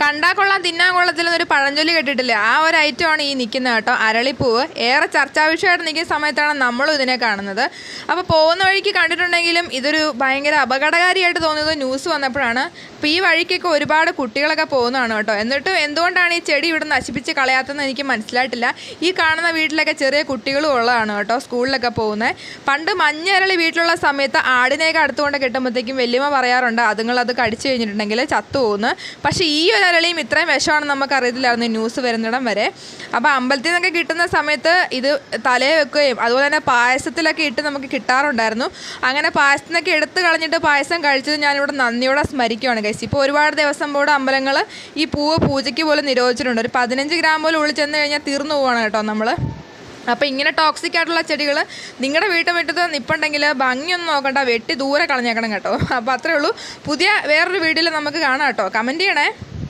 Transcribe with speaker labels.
Speaker 1: കണ്ടാ കൊള്ളാം തിന്നാൻ കൊള്ളത്തില്ലെന്നൊരു പഴഞ്ചൊല്ലി കേട്ടിട്ടില്ലേ? ആ ഒരു ഐറ്റമാണ് ഈ നിൽക്കുന്നത് കേട്ടോ അരളിപ്പൂവ്. ഏറെ ചർച്ചാ വിഷയമായിട്ട് നിൽക്കുന്ന സമയത്താണ് നമ്മളും ഇതിനെ കാണുന്നത്. അപ്പോൾ പോകുന്ന വഴിക്ക് കണ്ടിട്ടുണ്ടെങ്കിലും ഇതൊരു ഭയങ്കര അപകടകാരിയായിട്ട് തോന്നിയത് ന്യൂസ് വന്നപ്പോഴാണ് അപ്പോൾ ഈ വഴിക്കൊക്കെ ഒരുപാട് കുട്ടികളൊക്കെ പോകുന്നതാണ് കേട്ടോ. എന്നിട്ടും എന്തുകൊണ്ടാണ് ഈ ചെടി ഇവിടെ നശിപ്പിച്ച് കളയാത്തതെന്ന് എനിക്ക് മനസ്സിലായിട്ടില്ല. ഈ കാണുന്ന വീട്ടിലൊക്കെ ചെറിയ കുട്ടികളും ഉള്ളതാണ് കേട്ടോ സ്കൂളിലൊക്കെ പോകുന്നത്. പണ്ട് മഞ്ഞരളി വീട്ടിലുള്ള സമയത്ത് ആടിനെയൊക്കെ അടുത്തുകൊണ്ട് കിട്ടുമ്പോഴത്തേക്കും വലിയമ്മ പറയാറുണ്ട് അതുങ്ങൾ അത് കടിച്ചു കഴിഞ്ഞിട്ടുണ്ടെങ്കിൽ ചത്തു പോകുന്നു പക്ഷേ ഈ ഒരു അരളിയും ഇത്രയും വിഷമാണെന്ന് നമുക്ക് അറിയത്തില്ലായിരുന്നു ന്യൂസ് വരുന്നിടം വരെ. അപ്പോൾ അമ്പലത്തിൽ നിന്നൊക്കെ കിട്ടുന്ന സമയത്ത് ഇത് തലേ വെക്കുകയും അതുപോലെ തന്നെ പായസത്തിലൊക്കെ ഇട്ട് നമുക്ക് കിട്ടാറുണ്ടായിരുന്നു. അങ്ങനെ പായസത്തിൽ നിന്നൊക്കെ എടുത്ത് കളഞ്ഞിട്ട് പായസം കഴിച്ചത് ഞാനിവിടെ നന്ദിയോടെ സ്മരിക്കുകയാണ് കഴിച്ചത് ഇപ്പോൾ ഒരുപാട് ദിവസം പോലും അമ്പലങ്ങൾ ഈ പൂവ് പൂജയ്ക്ക് പോലും നിരോധിച്ചിട്ടുണ്ട്. ഒരു പതിനഞ്ച് ഗ്രാം പോലും ഉള്ളിൽ ചെന്ന് കഴിഞ്ഞാൽ തീർന്നു പോവാണ് കേട്ടോ നമ്മൾ അപ്പോൾ ഇങ്ങനെ ടോക്സിക് ആയിട്ടുള്ള ചെടികൾ നിങ്ങളുടെ വീട്ടുമുറ്റത്ത് നിൽപ്പുണ്ടെങ്കിൽ ഭംഗിയൊന്നും നോക്കണ്ട വെട്ടി ദൂരെ കളഞ്ഞേക്കണം കേട്ടോ. അപ്പോൾ അത്രേ ഉള്ളൂ. പുതിയ വേറൊരു വീഡിയോയിൽ നമുക്ക് കാണാം കേട്ടോ. കമന്റ് ചെയ്യണേ.